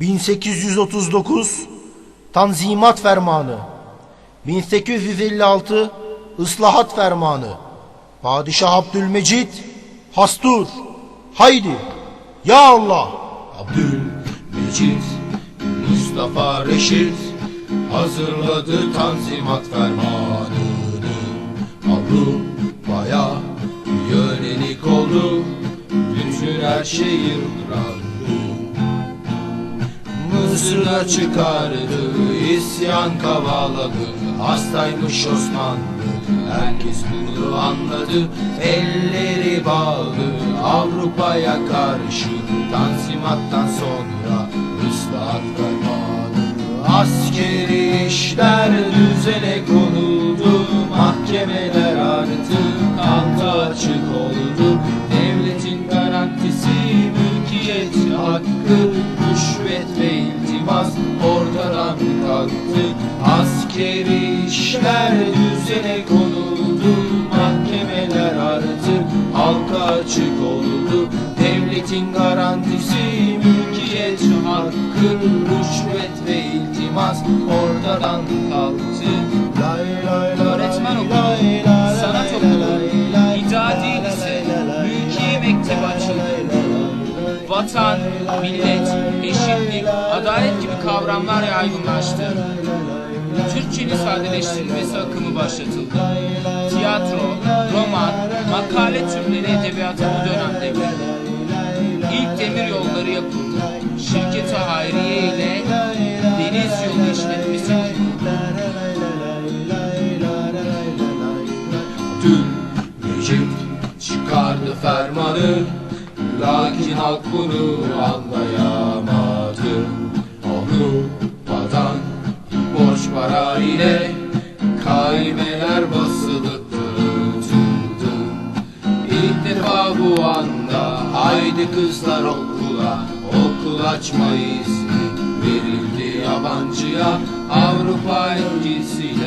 1839 Tanzimat Fermanı. 1856 Islahat Fermanı. Padişah Abdülmecit Hastur. Haydi Ya Allah! Abdülmecit Mustafa Reşit hazırladı Tanzimat Fermanı'nı. Avrupa'ya yönelik oldu. Bütün her şey yıprandı Mısır'da çıkardı isyan kavaladı Hastaymış Osmanlı. Herkes bunu anladı Elleri bağlı Avrupa'ya karşı. Tanzimattan sonra ıslahat fermanı. Askeri işler düzene konuldu Mahkemeler artık halka açık iltimas ortadan kalktı Askeri işler düzene konuldu Mahkemeler artık halka açık oldu. Devletin garantisi mülkiyet hakkı Rüşvet ve iltimas ortadan kalktı. Lay lay Vatan, millet, eşitlik, adalet gibi kavramlar yaygınlaştı. Türkçenin sadeleştirilmesi akımı başlatıldı. Tiyatro, roman, makale türleri edebiyatı bu dönemde girdi. İlk demir yolları yapıldı. Şirket-i Hayriye ile deniz yolu işletmesi kuruldu. Abdülmecit çıkardı fermanı Lakin halk bunu anlayamadı Avrupa'dan borç para ile Kaimeler basılı dağıtıldı İlk defa bu anda Haydi kızlar okula Okul açma izni Verildi yabancıya. Avrupa etkisiyle